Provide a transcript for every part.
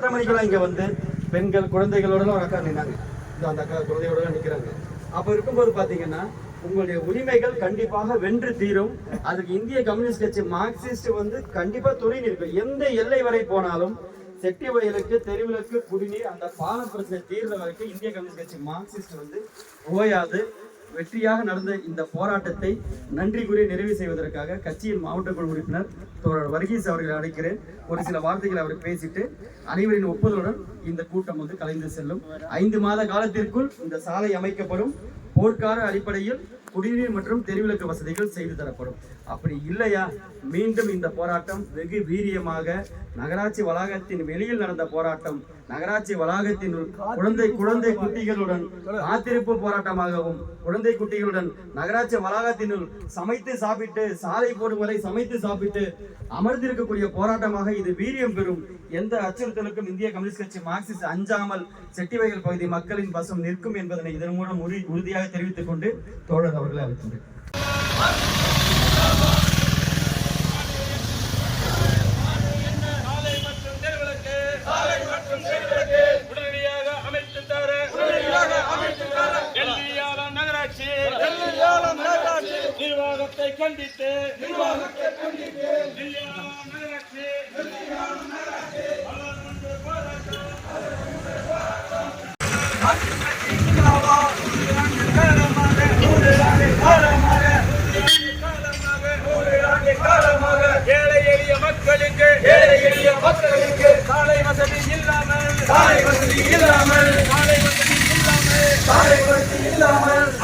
எத்தனை மணிக்கெல்லாம் இங்க வந்து பெண்கள் குழந்தைகளோட ஒரு அக்கா நின்னாங்க. இந்த அந்த அக்கா குழந்தையோட நிக்கிறாங்க. அப்ப இருக்கும்போது பாத்தீங்கன்னா உங்களுடைய உரிமைகள் கண்டிப்பாக வென்று தீரும். அதுக்கு இந்திய கம்யூனிஸ்ட் கட்சி மார்க்சிஸ்ட் வந்து கண்டிப்பா துணை நிற்கும். எந்த எல்லை வரை போனாலும் செட்டி வயலுக்கு தெருவிலுக்கு குடிநீர் அந்த பால பிரச்சனை தீர்ற வரைக்கும் இந்திய கம்யூனிஸ்ட் கட்சி மார்க்சிஸ்ட் வந்து ஓயாது. வெற்றியாக நடந்த இந்த போராட்டத்தை நன்றி கூறி நிறைவு செய்வதற்காக கட்சியின் மாவட்ட குழு உறுப்பினர் தோழர் வர்கீஸ் அவர்களை அழைக்கிறேன். ஒரு சில வார்த்தைகளை அவர் பேசிட்டு அனைவரின் ஒப்புதலுடன் இந்த கூட்டம் வந்து கலைந்து செல்லும். ஐந்து மாத காலத்திற்குள் இந்த சாலை அமைக்கப்படும். போர்க்கார அடிப்படையில் குடிநீர் மற்றும் தெருவிளக்கு வசதிகள் செய்து தரப்படும். அப்படி இல்லையா? மீண்டும் இந்த போராட்டம் வெகு வீரியமாக நகராட்சி வளாகத்தின் வெளியில் நடந்த போராட்டம் நகராட்சி வளாகத்தினுள் குழந்தை குழந்தை குட்டிகளுடன் காத்திருப்பு போராட்டமாகவும் குழந்தை குட்டிகளுடன் நகராட்சி வளாகத்தினுள் சமைத்து சாப்பிட்டு சாலை போடும் வரை சமைத்து சாப்பிட்டு அமர்ந்திருக்கக்கூடிய போராட்டமாக இது வீரியம் பெறும். எந்த அச்சுறுத்தலுக்கும் இந்திய கம்யூனிஸ்ட் கட்சி மார்க்சிஸ்ட் அஞ்சாமல் செட்டிவயல் பகுதி மக்களின் பசம் நிற்கும் என்பதனை இதன் மூலம் உறுதி உறுதியாக தெரிவித்துக் கொண்டு தோழர் அவர்களை அழைக்கின்றேன் நிர்வாகத்தை கண்டித்து நிர்வாகத்தை கண்டித்து. நகராட்சி நகராட்சி. போராட்டம்.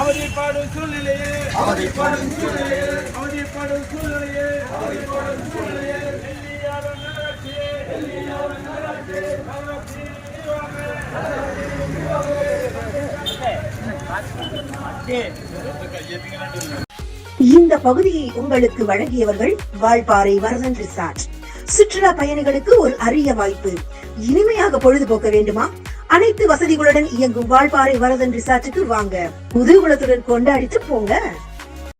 அவதிப்பாடும் சூழ்நிலையே. அவதிப்பாடும் சூழ்நிலையே. அவதிப்பாடும் சூழ்நிலையே. அவதிப்பாடும் சூழ்நிலையே. டெல்லியார நகராட்சி டெல்லியார நகராட்சி நகராட்சி இந்த பகுதியை உங்களுக்கு வழங்கியவர்கள் வால்பாறை வரதன் ரிசார்ட். சுற்றுலா பயணிகளுக்கு ஒரு அரிய வாய்ப்பு. இனிமையாக பொழுதுபோக்க வேண்டுமா? அனைத்து வசதிகளுடன் இயங்கும் வாழ்பாறை வரதன் ரிசார்ட்டுக்கு வாங்க. புதுகுலத்துடன் கொண்டாடிட்டு போங்க.